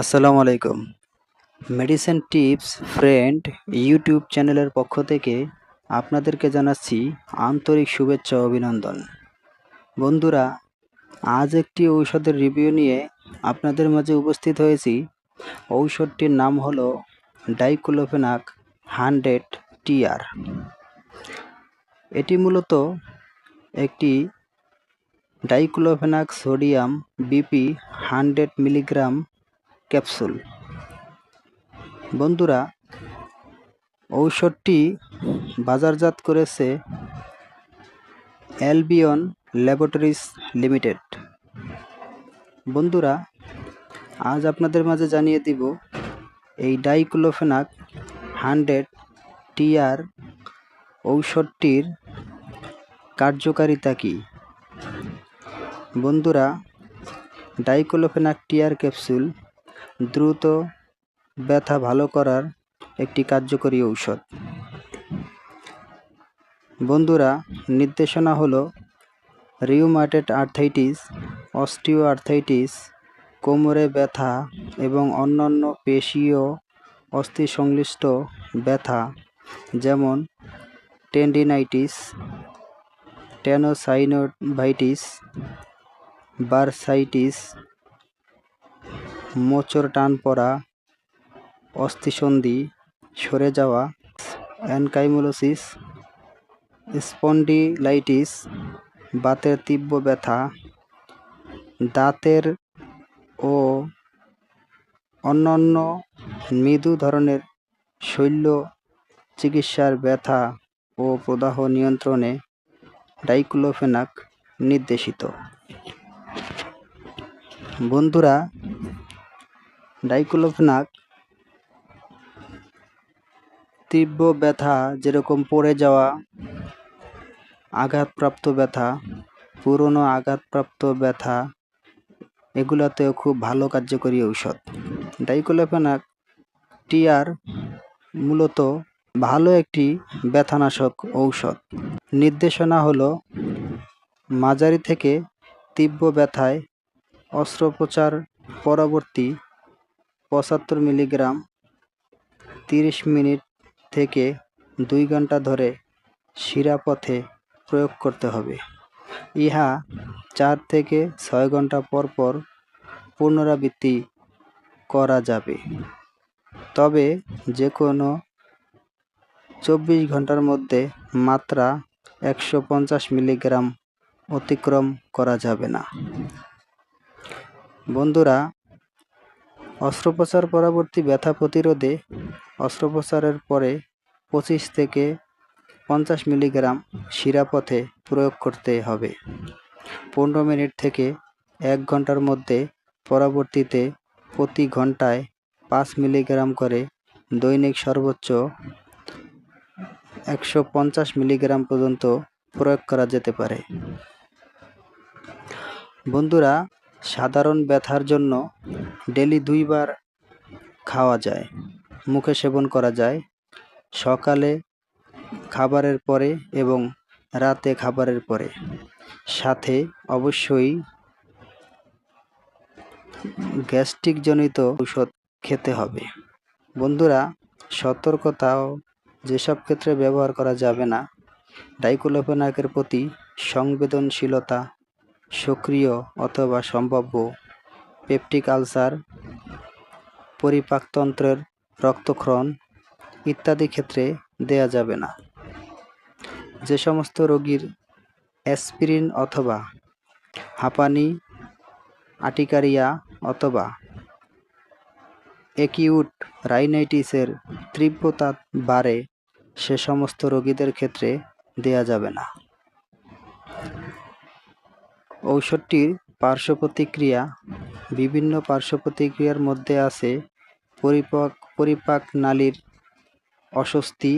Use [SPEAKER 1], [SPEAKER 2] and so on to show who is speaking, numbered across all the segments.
[SPEAKER 1] আসসালামু আলাইকুম। Medicine tips friend YouTube চ্যানেলের পক্ষ থেকে আপনাদেরকে জানাচ্ছি আন্তরিক শুভেচ্ছা অভিনন্দন। বন্ধুরা, আজ একটি ঔষধের রিভিউ নিয়ে আপনাদের মাঝে উপস্থিত হয়েছি। ঔষধটির নাম হলো ডাইক্লোফেনাক হান্ড্রেড টিআর এটি মূলত একটি diclofenac sodium BP hundred milligram capsule. বন্ধুরা, ঔষধটি বাজারজাত করেছে অ্যালবিয়ন ল্যাবরেটরিজ লিমিটেড। বন্ধুরা, আজ আপনাদের মাঝে জানিয়ে দিব, এই ডাইক্লোফেনাক হান্ড্রেড টিআর ঔষধটির কার্যকারিতা কী? বন্ধুরা, ডাইক্লোফেনাক টিআর ক্যাপসুল দ্রুত ব্যথা ভালো করার একটি কার্যকরী ঔষধ। বন্ধুরা, নির্দেশনা হলো রিউমাটেড আর্থাইটিস অস্টিও আর্থাইটিস কোমরে ব্যথা এবং অন্যান্য পেশীয় অস্থি সংশ্লিষ্ট ব্যথা, যেমন টেন্ডিনাইটিস টেনোসাইনোভাইটিস বারসাইটিস মোচড় টান পড়া, অস্থিসন্ধি, সরে যাওয়া, অ্যানকাইমোলোসিস, স্পন্ডিলাইটিস, বাতের তীব্র ব্যথা, দাঁতের ও অন্যান্য মৃদু ধরনের শৈল্য চিকিৎসার ব্যথা ও প্রদাহ নিয়ন্ত্রণে ডাইক্লোফেনাক নির্দেশিত। বন্ধুরা ডাইক্লোফেনাক তীব্র ব্যথা, যেরকম পড়ে যাওয়া, আঘাতপ্রাপ্ত ব্যথা, পুরনো আঘাতপ্রাপ্ত ব্যথা, এগুলাতেও খুব ভালো কার্যকরী ঔষধ। ডাইক্লোফেনাক টিআর মূলত ভালো একটি ব্যথানাশক ঔষধ। নির্দেশনা হলো, মাঝারি থেকে তীব্র ব্যথায় অস্ত্রোপচার পরবর্তী পঁচাত্তর মিলিগ্রাম তিরিশ মিনিট থেকে দুই ঘণ্টা ধরে শিরাপথে প্রয়োগ করতে হবে। ইহা চার থেকে ছয় ঘণ্টা পর পর পুনরাবৃত্তি করা যাবে। তবে যে কোনো চব্বিশ ঘণ্টার মধ্যে মাত্রা একশো পঞ্চাশ মিলিগ্রাম অতিক্রম করা যাবে না। বন্ধুরা অস্ত্রোপচার পরবর্তী ব্যথা প্রতিরোধে অস্ত্রোপচারের পরে পঁচিশ থেকে পঞ্চাশ মিলিগ্রাম শিরাপথে প্রয়োগ করতে হবে। পনেরো মিনিট থেকে এক ঘণ্টার মধ্যে পরবর্তীতে প্রতি ঘন্টায় পাঁচ মিলিগ্রাম করে দৈনিক সর্বোচ্চ একশো পঞ্চাশ মিলিগ্রাম পর্যন্ত প্রয়োগ করা যেতে পারে। বন্ধুরা সাধারণ ব্যথার জন্য ডেলি দুইবার খাওয়া যায়, মুখে সেবন করা যায়, সকালে খাবারের পরে এবং রাতে খাবারের পরে। সাথে অবশ্যই গ্যাস্ট্রিকজনিত ঔষধ খেতে হবে। বন্ধুরা সতর্কতাও যেসব ক্ষেত্রে ব্যবহার করা যাবে না, ডাইক্লোফেনাকের প্রতি সংবেদনশীলতা সক্রিয় অথবা সম্ভাব্য পেপটিক আলসার, পরিপাকতন্ত্রের রক্তক্ষরণ ইত্যাদি ক্ষেত্রে দেয়া যাবে না। যে সমস্ত রোগীর অ্যাসপিরিন অথবা হাঁপানি আটিকারিয়া অথবা একিউট রাইনাইটিসের তীব্রতা বাড়ে সে সমস্ত রোগীদের ক্ষেত্রে দেয়া যাবে না। ঔষধটির পার্শ্ব প্রতিক্রিয়া বিভিন্ন পার্শ্ব প্রতিক্রিয়ার মধ্যে আছে পরিপাক পরিপাক নালীর অস্বস্তি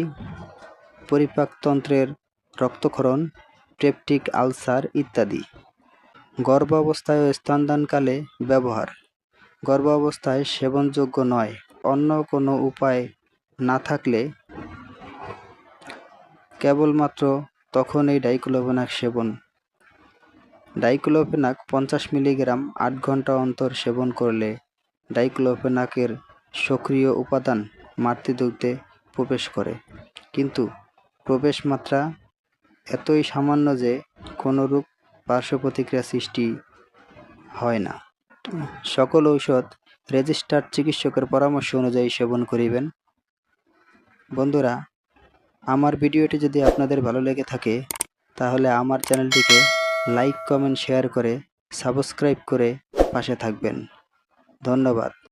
[SPEAKER 1] পরিপাকতন্ত্রের রক্তক্ষরণ পেপটিক আলসার ইত্যাদি। গর্ভাবস্থায় ও স্তনদানকালে ব্যবহার। গর্ভাবস্থায় সেবনযোগ্য নয়। অন্য কোনো উপায় না থাকলে কেবলমাত্র তখন এই ডাইক্লোভেনাক সেবন ডাইক্লোফেনাক পঞ্চাশ মিলিগ্রাম আট ঘণ্টা অন্তর সেবন করলে ডাইক্লোফেনাকের সক্রিয় উপাদান মাতৃদুগ্ধে প্রবেশ করে। কিন্তু প্রবেশ মাত্রা এতই সামান্য যে কোনোরূপ পার্শ্ব প্রতিক্রিয়া সৃষ্টি হয় না। সকল ঔষধ রেজিস্টার্ড চিকিৎসকের পরামর্শ অনুযায়ী সেবন করিবেন। বন্ধুরা, আমার ভিডিওটি যদি আপনাদের ভালো লেগে থাকে, তাহলে আমার চ্যানেলটিকে লাইক কমেন্ট শেয়ার করে সাবস্ক্রাইব করে পাশে থাকবেন। ধন্যবাদ।